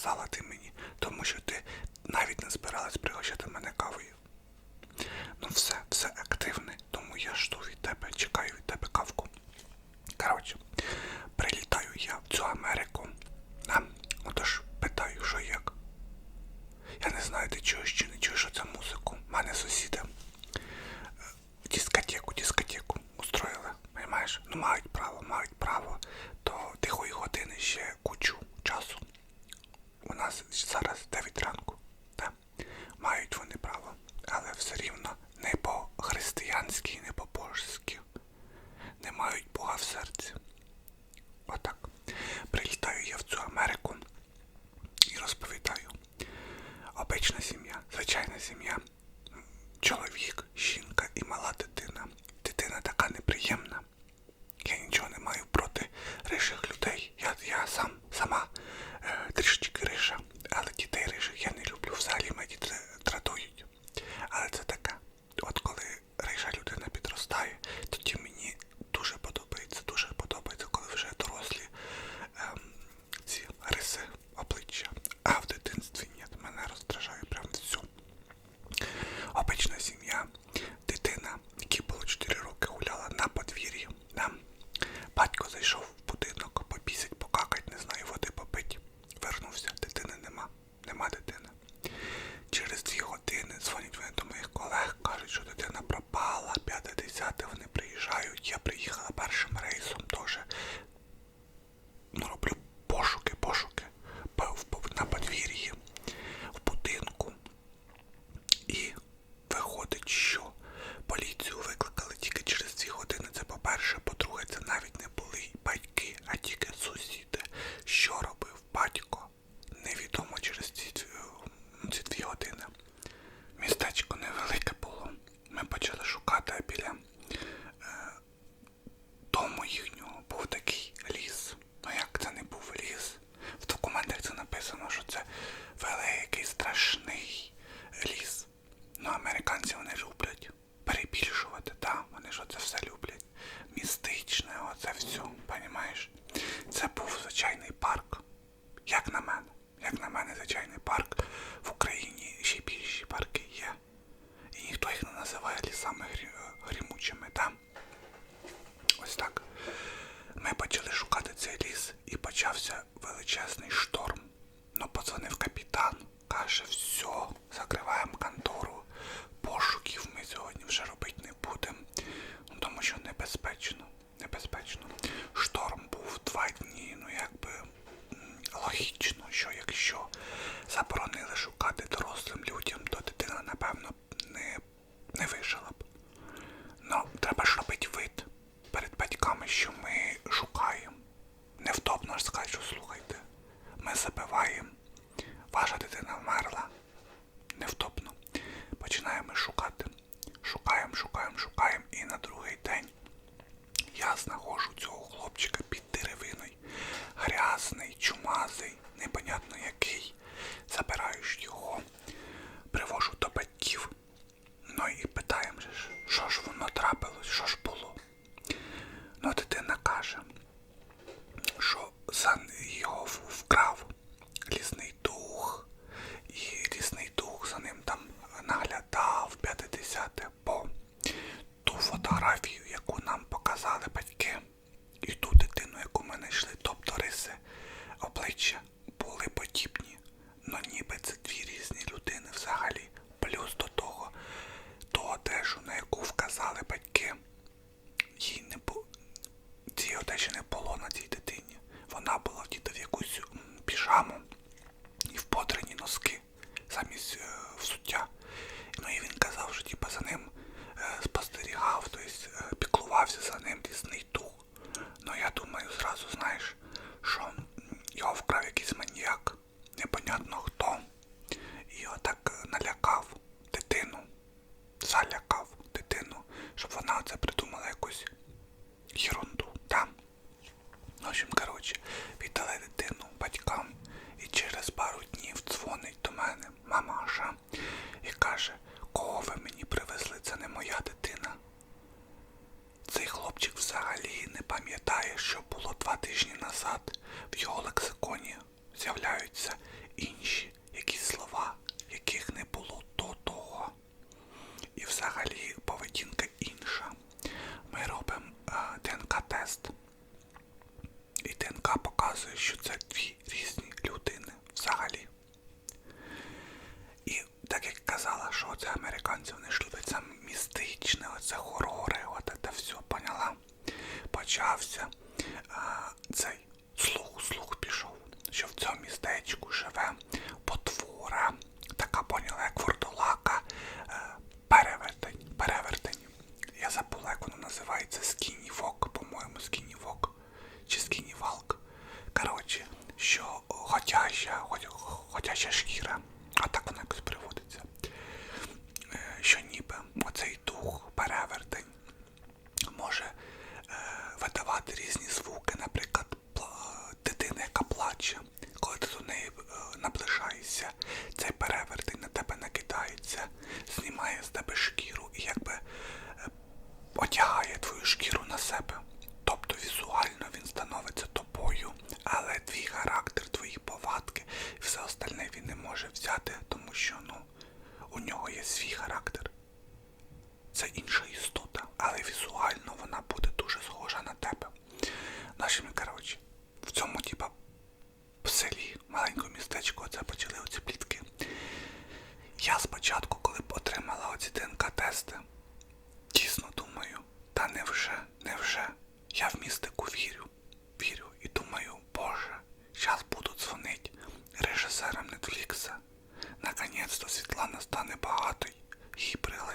сказала ти мені, тому що ти навіть не збиралась пригощати мене кавою. Ну все, все активне, тому я жду від тебе, чекаю від тебе кавку. Коротше, прилітаю я в цю Америку. А, отож, питаю, що як. Я не знаю, ти чуєш чи не чуєш оцю музику. У мене сусіди е, дискотеку, дискотеку устроїли. Понимаєш? Ну мають право, мають право до тихої години ще зараз зараз. величезний шторм. Ну, подзвонив капітан, каже, все, закриваємо контору. Пошуків ми сьогодні вже робити не будемо, тому що небезпечно. Небезпечно. Шторм був два дні, ну якби логічно, що якщо заборонили шукати дорослим людям, то дитина, напевно, не не вижила б. Ну, треба ж робити вид перед батьками, що ми вона ж скаже, слухайте, ми забиваємо, ваша дитина вмерла невтопно. Починаємо шукати. Шукаємо, шукаємо, шукаємо. І на другий день я знаходжу цього хлопчика під деревиною. Грязний, чумазий, непонятно який. Забираю його, привожу до батьків. Ну і питаємо, що ж воно трапилось, що ж було. Ну, дитина каже, що за його вкрав лісний дух, і лісний дух за ним там наглядав 50-те, по ту фотографію. 是 kupić.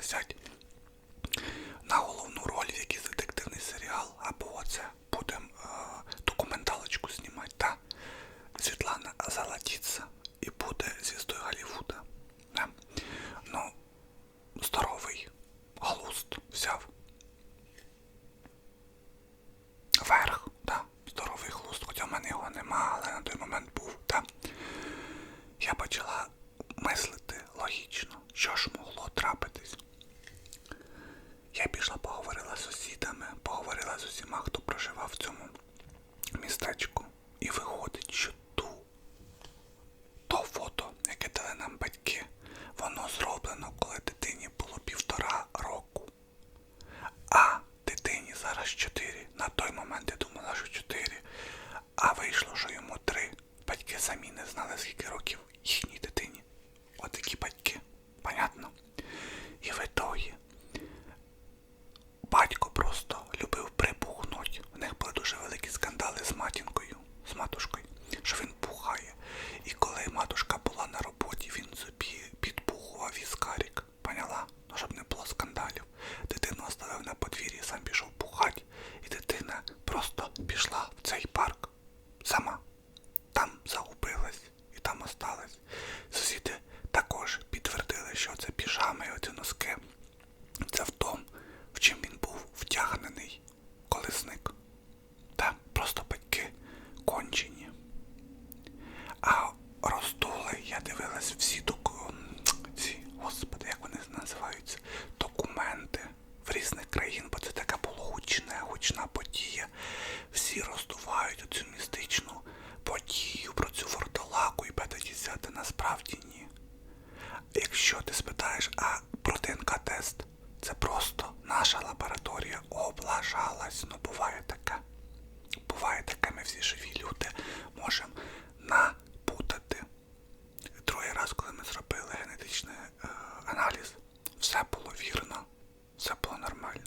side. скільки років їхній цю містичну подію, про цю вортолаку і бета-10 насправді ні. Якщо ти спитаєш, а про ДНК-тест, це просто наша лабораторія облажалась. Ну, буває таке. Буває таке, ми всі живі люди можемо напутати. Другий раз, коли ми зробили генетичний е, аналіз, все було вірно, все було нормально.